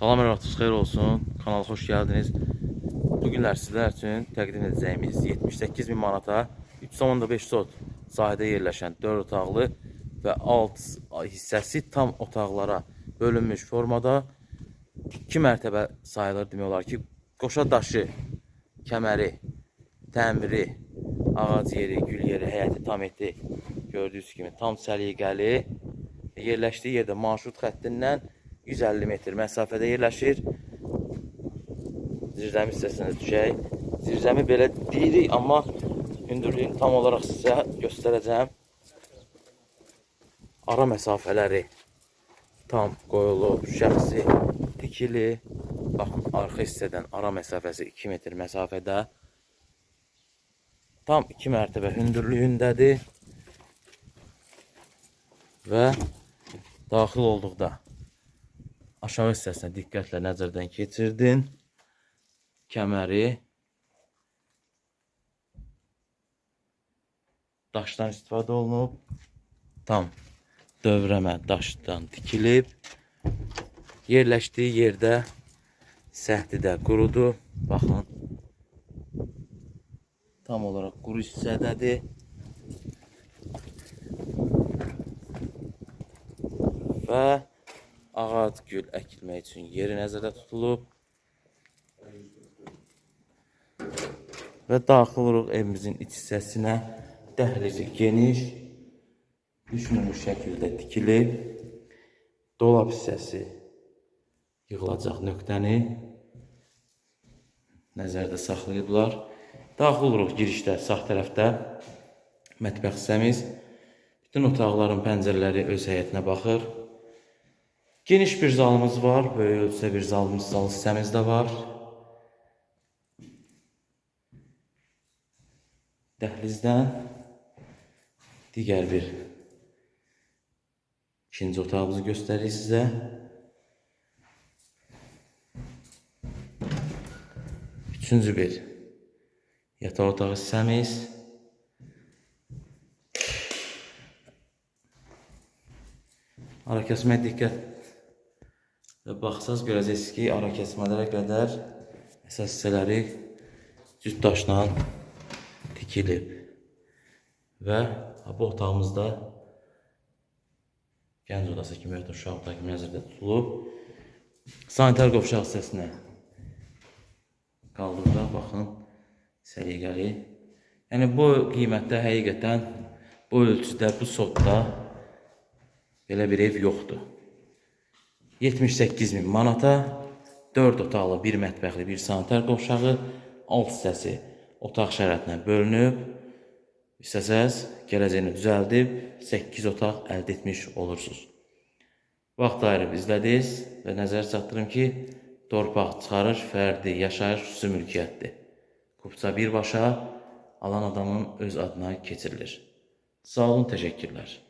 Salam əlatınız xeyir olsun. Kanala xoş gəldiniz. Bu günlər sizlər üçün təqdim edəcəyimiz 78 bin manata 3.5 sot sahədə yerləşən 4 otaqlı və alt hissəsi tam otaqlara bölünmüş formada 2 mərtəbə sayılır demək olar ki, qoşa daşı, kəməri, təmiri, ağac yeri, gül yeri, həyəti tam etdi. Gördüyünüz kimi tam səliqəli. Yerləşdiyi yerdə marşrut xəttindən 150 metr məsafədə yerləşir. Zirzəmi hissəsinə düşək. Zirzəmi belə deyirik, amma hündürlüyünü tam olaraq sizə göstərəcəm. Ara məsafələri tam qoyulub, şəxsi tikili. Baxın, arxa hissədən ara məsafəsi 2 metr məsafədə. Tam 2 mərtəbə hündürlüyündədir. Və daxil olduqda aşağı hissəsinə diqqətlə nəzərdən keçirdin. Kəməri daşdan istifadə olunub. Tam dövrəmə daşdan tikilib. Yerləşdiyi yerdə səhti də qurudu. Baxın. Tam olaraq quru hissədədir. Və ağac gül əkilmək üçün yeri nəzərdə tutulub. Və daxil oluruq evimizin iç hissəsinə. Dəhlizi geniş, düşmüş şəkildə tikilib. Dolab hissəsi yığılacaq nöqtəni nəzərdə saxlayıblar. Daxil oluruq girişdə sağ tərəfdə mətbəx hissəmiz. Bütün otaqların pəncərələri öz həyətinə baxır. Geniş bir zalımız var. Ölçüdə bir zalımız, zal hissəmiz də var. Dəhlizdən digər bir ikinci otağımızı göstəririk sizə. Üçüncü bir yataq otağı hissəmiz. Ara kəsmə diqqət və baxsaz görəcəksiniz ki, ara kəsmələrə qədər əsas hissələri cüt daşla tikilib. Və bu otağımızda gənc odası kimi və uşaq otağı kimi nəzərdə tutulub. Sanitar qovşaq hissəsinə qaldıqda baxın səliqəli. Yəni bu qiymətdə həqiqətən bu ölçüdə, bu sotda belə bir ev yoxdur. 78 min manata 4 otaqlı, 1 mətbəxli, 1 sanitar qovşağı, alt hissəsi otaq şəraitinə bölünüb. İstəsəz gələcəyini düzəldib 8 otaq əldə etmiş olursunuz. Vaxt ayırıb izlədiniz və nəzər çatdırım ki, torpaq çıxarış fərdi yaşayış xüsusi mülkiyyətdir. Kupça birbaşa alan adamın öz adına keçirilir. Sağ olun, təşəkkürlər.